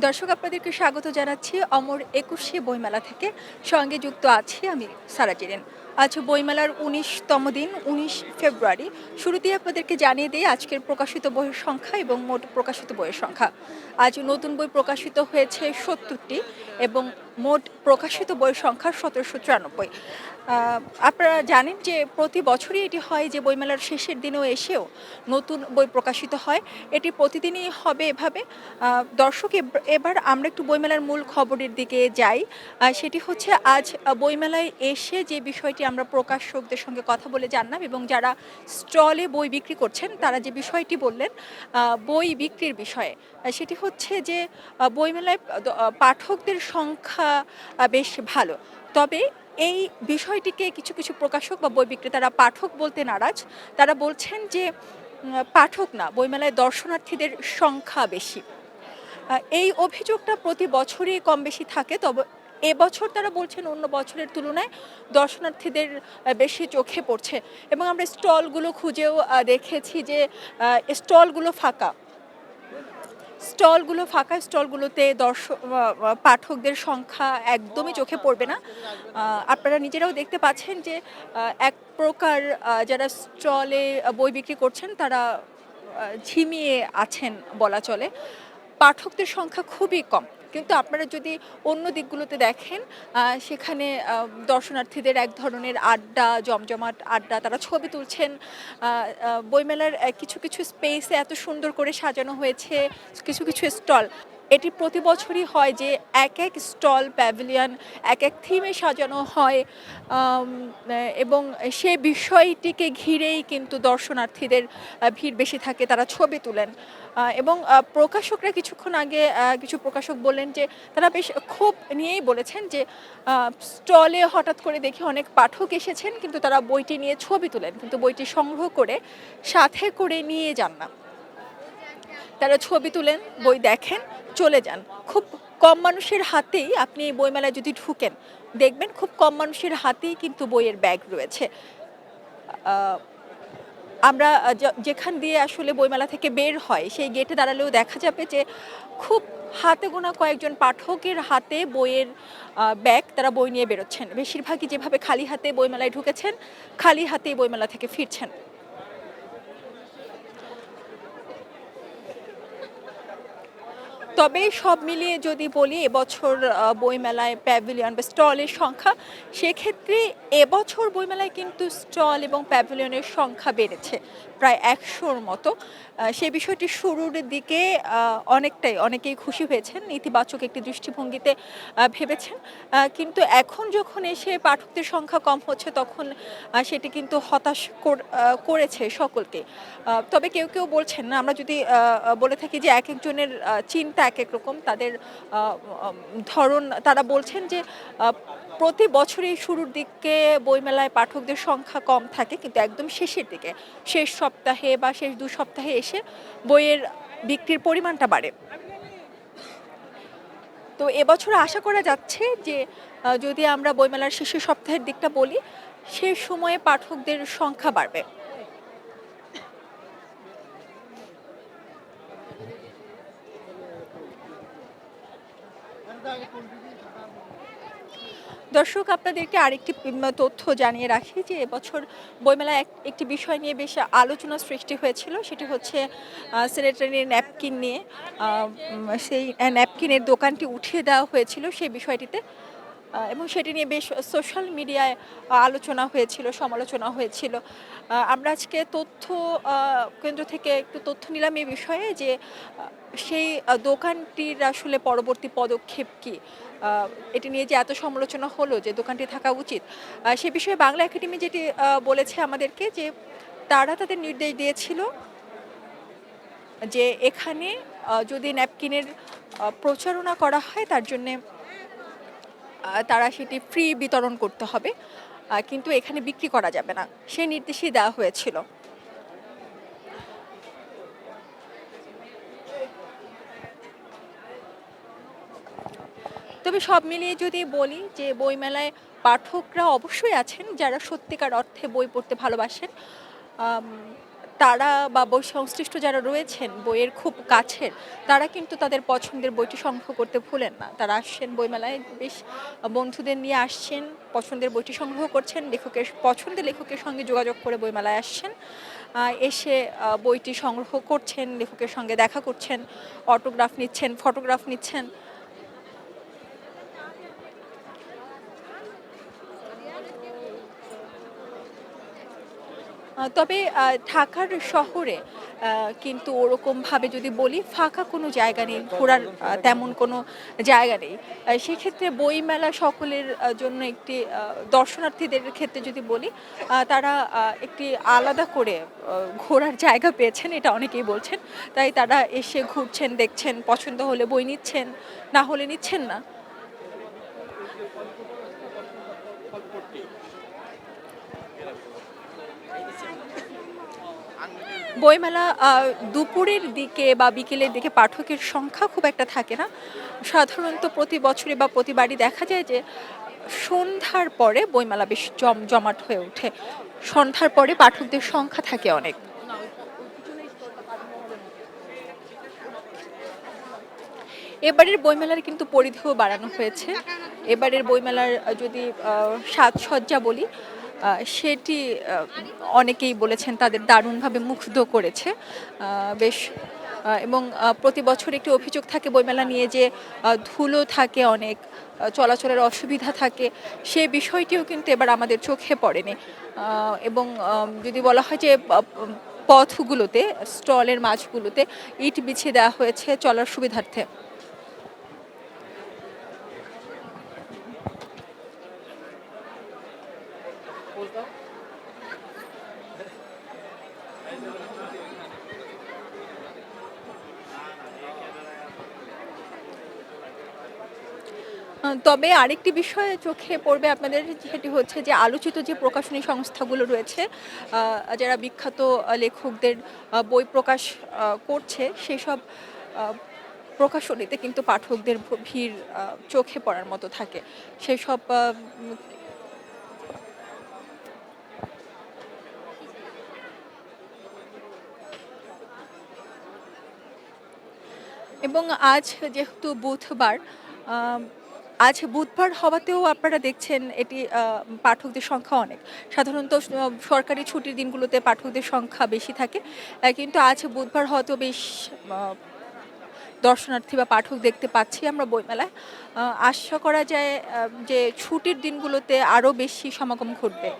দর্শক আপনাদেরকে স্বাগত জানাচ্ছি অমর একুশে বইমেলা থেকে। সঙ্গে যুক্ত আছি আমি সারা জিরেন। আজ বইমেলার উনিশতম দিন, উনিশ ফেব্রুয়ারি। শুরুতেই আপনাদেরকে জানিয়ে দিই আজকের প্রকাশিত বইয়ের সংখ্যা এবং মোট প্রকাশিত বইয়ের সংখ্যা। আজ নতুন বই প্রকাশিত হয়েছে সত্তরটি এবং মোট প্রকাশিত বইয়ের সংখ্যা সতেরোশো চুরানব্বই। আপনারা জানেন যে প্রতি বছরই এটি হয় যে বইমেলার শেষের দিনেও এসেও নতুন বই প্রকাশিত হয়। এটি প্রতিদিনই হবে এভাবে। দর্শক, এব- এবার আমরা একটু বইমেলার মূল খবরের দিকে যাই। সেটি হচ্ছে আজ বইমেলায় এসে যে বিষয়টি আমরা প্রকাশকদের সঙ্গে কথা বলে জানলাম এবং যারা স্টলে বই বিক্রি করছেন, তারা যে বিষয়টি বললেন বই বিক্রির বিষয়ে সেটি হচ্ছে যে বইমেলায় পাঠকদের সংখ্যা বেশ ভালো। তবে এই বিষয়টিকে কিছু কিছু প্রকাশক বা বই বিক্রেতারা পাঠক বলতে নারাজ। তারা বলছেন যে পাঠক না, বইমেলায় দর্শনার্থীদের সংখ্যা বেশি। এই অভিযোগটা প্রতি বছরই কম বেশি থাকে, তবে এবছর তারা বলছেন অন্য বছরের তুলনায় দর্শনার্থীদের বেশি চোখে পড়ছে। এবং আমরা স্টলগুলো খুঁজেও দেখেছি যে স্টলগুলো ফাঁকা। স্টলগুলো ফাঁকা, স্টলগুলোতে দর্শক পাঠকদের সংখ্যা একদমই চোখে পড়বে না। আপনারা নিজেরাও দেখতে পাচ্ছেন যে এক প্রকার যারা স্টলে বই বিক্রি করছেন, তারা ঝিমিয়ে আছেন বলা চলে। পাঠকদের সংখ্যা খুবই কম। কিন্তু আপনারা যদি অন্য দিকগুলোতে দেখেন সেখানে দর্শনার্থীদের এক ধরনের আড্ডা, জমজমাট আড্ডা, তারা ছবি তুলছেন বইমেলার কিছু কিছু স্পেসে এত সুন্দর করে সাজানো হয়েছে, কিছু কিছু স্টল এটি প্রতি বছরই হয় যে এক এক স্টল, প্যাভিলিয়ন এক এক থিমে সাজানো হয় এবং সে বিষয়টিকে ঘিরেই কিন্তু দর্শনার্থীদের ভিড় বেশি থাকে, তারা ছবি তুলেন। এবং প্রকাশকরা কিছুক্ষণ আগে কিছু প্রকাশক বললেন যে তারা বেশ খুব নিয়েই বলেছেন যে স্টলে হঠাৎ করে দেখি অনেক পাঠক এসেছেন, কিন্তু তারা বইটি নিয়ে ছবি তোলেন, কিন্তু বইটি সংগ্রহ করে সাথে করে নিয়ে যান না। তারা ছবি তুলেন, বই দেখেন, চলে যান। খুব কম মানুষের হাতেই আপনি এই বইমেলায় যদি ঢুকেন, দেখবেন খুব কম মানুষের হাতেই কিন্তু বইয়ের ব্যাগ রয়েছে। আমরা যেখান দিয়ে আসলে বইমেলা থেকে বের হয়, সেই গেটে দাঁড়ালেও দেখা যাবে যে খুব হাতে গোনা কয়েকজন পাঠকের হাতে বইয়ের ব্যাগ তারা বই নিয়ে বেরোচ্ছেন। বেশিরভাগই যেভাবে খালি হাতে বইমেলায় ঢুকেছেন, খালি হাতেই বইমেলা থেকে ফিরছেন। তবে সব মিলিয়ে যদি বলি এবছর বইমেলায় প্যাভিলিয়ন বা স্টলের সংখ্যা সেক্ষেত্রে এবছর বইমেলায় কিন্তু স্টল এবং প্যাভিলিয়নের সংখ্যা বেড়েছে প্রায় একশোর মতো। আহ, সে বিষয়টি শুরুর দিকে অনেকটাই অনেকেই খুশি হয়েছেন ইতিবাচক একটি দৃষ্টিভঙ্গিতে ভেবেছেন। কিন্তু এখন যখন এসে পাঠকদের সংখ্যা কম হচ্ছে তখন সেটি কিন্তু হতাশ কর- করেছে সকলকে। তবে কেউ কেউ বলছেন না আমরা যদি বলে থাকি যে এক একজনের আহ, চিন্তা এক এক রকম তাদের ধরন, তারা বলছেন যে প্রতি বছরই শুরুর দিকে বইমেলায় পাঠকদের সংখ্যা কম থাকে, কিন্তু একদম শেষের দিকে, শেষ সপ্তাহে বা শেষ দু সপ্তাহে এসে বইয়ের বিক্রির পরিমাণটা বাড়ে। তো এবছর আশা করা যাচ্ছে যে যদি আমরা বইমেলার শেষের সপ্তাহের দিকটা বলি, সে সময়ে পাঠকদের সংখ্যা বাড়বে। দর্শক, আপনাদেরকে আরেকটি তথ্য জানিয়ে রাখি যে এবছর বইমেলায় এক- একটি বিষয় নিয়ে বেশ আলোচনা সৃষ্টি হয়েছিল। সেটি হচ্ছে স্যানিটারি ন্যাপকিন নিয়ে। সেই ন্যাপকিনের দোকানটি উঠিয়ে দেওয়া হয়েছিল সেই বিষয়টিতে। এবং সেটি নিয়ে বেশ সোশ্যাল মিডিয়ায় আলোচনা হয়েছিল, সমালোচনা হয়েছিল। আমরা আজকে তথ্য কেন্দ্র থেকে একটু তথ্য নিলাম এই বিষয়ে যে সেই দোকানটির আসলে পরবর্তী পদক্ষেপ কি? এটি নিয়ে যে এত সমালোচনা হলো যে দোকানটি থাকা উচিত সে বিষয়ে বাংলা একাডেমি যেটি বলেছে আমাদেরকে যে, তারা তাদের নির্দেশ দিয়েছিল যে এখানে যদি ন্যাপকিনের প্রচারণা করা হয় তার জন্যে তারা সেটি ফ্রি বিতরণ করতে হবে কিন্তু এখানে বিক্রি করা যাবে না। সেই নির্দেশই দেওয়া হয়েছিল। তবে সব মিলিয়ে যদি বলি যে বইমেলায় পাঠকরা অবশ্যই আছেন যারা সত্যিকার অর্থে বই পড়তে ভালোবাসেন তারা বা বই সংশ্লিষ্ট যারা রয়েছেন বইয়ের খুব কাছের, তারা কিন্তু তাদের পছন্দের বইটি সংগ্রহ করতে ভুলেন না। তারা আসছেন বইমেলায়, বেশ বন্ধুদের নিয়ে আসছেন, পছন্দের বইটি সংগ্রহ করছেন, লেখকের, পছন্দের লেখকের সঙ্গে যোগাযোগ করে বইমেলায় আসছেন। এসে বইটি সংগ্রহ করছেন, লেখকের সঙ্গে দেখা করছেন, অটোগ্রাফ নিচ্ছেন, ফটোগ্রাফ নিচ্ছেন। তবে ঢাকার শহরে কিন্তু ওরকমভাবে যদি বলি, ফাঁকা কোনো জায়গা নেই, ঘোরার তেমন কোনো জায়গা নেই। সেক্ষেত্রে বইমেলা সকলের জন্য একটি দর্শনার্থীদের ক্ষেত্রে যদি বলি তারা একটি আলাদা করে ঘোরার জায়গা পেয়েছেন, এটা অনেকেই বলছেন। তাই তারা এসে ঘুরছেন, দেখছেন, পছন্দ হলে বই নিচ্ছেন, না হলে নিচ্ছেন না। বইমেলা দুপুরের দিকে বা বিকেলের দিকে পাঠকের সংখ্যা খুব একটা থাকে না। সাধারণত প্রতি বছরে বা প্রতিবারই দেখা যায় যে, সন্ধ্যার পরে বইমেলা বেশ জম, জমাট হয়ে ওঠে। সন্ধ্যার পরে পাঠকদের সংখ্যা থাকে অনেক। এবারের বইমেলার কিন্তু পরিধিও বাড়ানো হয়েছে। এবারের বইমেলার যদি সাজসজ্জা বলি সেটি অনেকেই বলেছেন তাদের দারুণভাবে মুগ্ধ করেছে। বেশ এবং প্রতি বছর একটি অভিযোগ থাকে বইমেলা নিয়ে যে ধুলো থাকে অনেক চলাচলের অসুবিধা থাকে, সে বিষয়টিও কিন্তু এবার আমাদের চোখে পড়েনি। এবং যদি বলা হয় যে পথগুলোতে, স্টলের মাঝগুলোতে ইট বিছিয়ে দেওয়া হয়েছে চলার সুবিধার্থে। তবে আরেকটি বিষয় চোখে পড়বে আপনাদের, সেটি হচ্ছে যে আলোচিত যে প্রকাশনী সংস্থাগুলো রয়েছে যারা বিখ্যাত লেখকদের বই প্রকাশ করছে, সেসব প্রকাশনীতে কিন্তু পাঠকদের ভিড় চোখে পড়ার মতো থাকে। সেসব এবং আজ যেহেতু বুধবার আজ বুধবার হওয়াতেও আপনারা দেখছেন এটি পাঠকদের সংখ্যা অনেক। সাধারণত সরকারি ছুটির দিনগুলোতে পাঠকদের সংখ্যা বেশি থাকে। কিন্তু আজ বুধবার হওয়াতেও বেশ দর্শনার্থী বা পাঠক দেখতে পাচ্ছি আমরা বইমেলায়। আশা করা যায় যে ছুটির দিনগুলোতে আরও বেশি সমাগম ঘটবে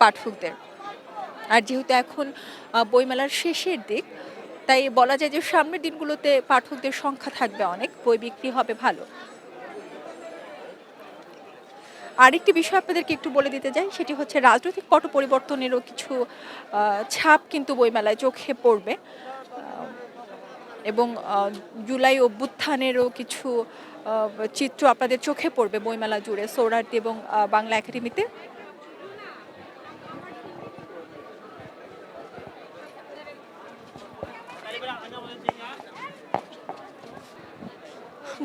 পাঠকদের। আর যেহেতু এখন বইমেলার শেষের দিক তাই বলা যায় যে সামনের দিনগুলোতে পাঠকদের সংখ্যা থাকবে অনেক, বই বিক্রি হবে ভালো। আরেকটি বিষয় আপনাদেরকে একটু বলে দিতে চাই, সেটি হচ্ছে রাজনৈতিক পট পরিবর্তনেরও কিছু ছাপ কিন্তু বইমেলায় চোখে পড়বে। এবং জুলাই অভ্যুত্থানেরও কিছু চিত্র আপনাদের চোখে পড়বে বইমেলা জুড়ে সৌরার্দি এবং বাংলা একাডেমিতে।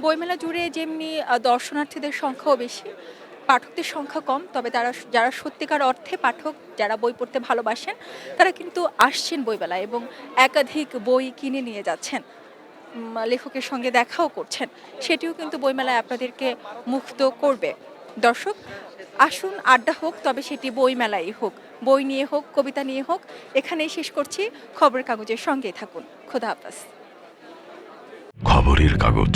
বইমেলা জুড়ে যেমনি দর্শনার্থীদের সংখ্যাও বেশি, পাঠকদের সংখ্যা কম, তবে তারা যারা সত্যিকার অর্থে পাঠক, যারা বই পড়তে ভালোবাসেন, তারা কিন্তু আসছেন বইমেলায় এবং একাধিক বই কিনে নিয়ে যাচ্ছেন। লেখকের সঙ্গে দেখাও করছেন। সেটিও কিন্তু বইমেলায় আপনাদেরকে মুক্ত করবে। দর্শক, আসুন, আড্ডা হোক, তবে সেটি বইমেলাই হোক। বই নিয়ে হোক, কবিতা নিয়ে হোক, এখানেই শেষ করছি। খবরের কাগজের সঙ্গেই থাকুন। খোদা হাফাজ। খবরের কাগজ।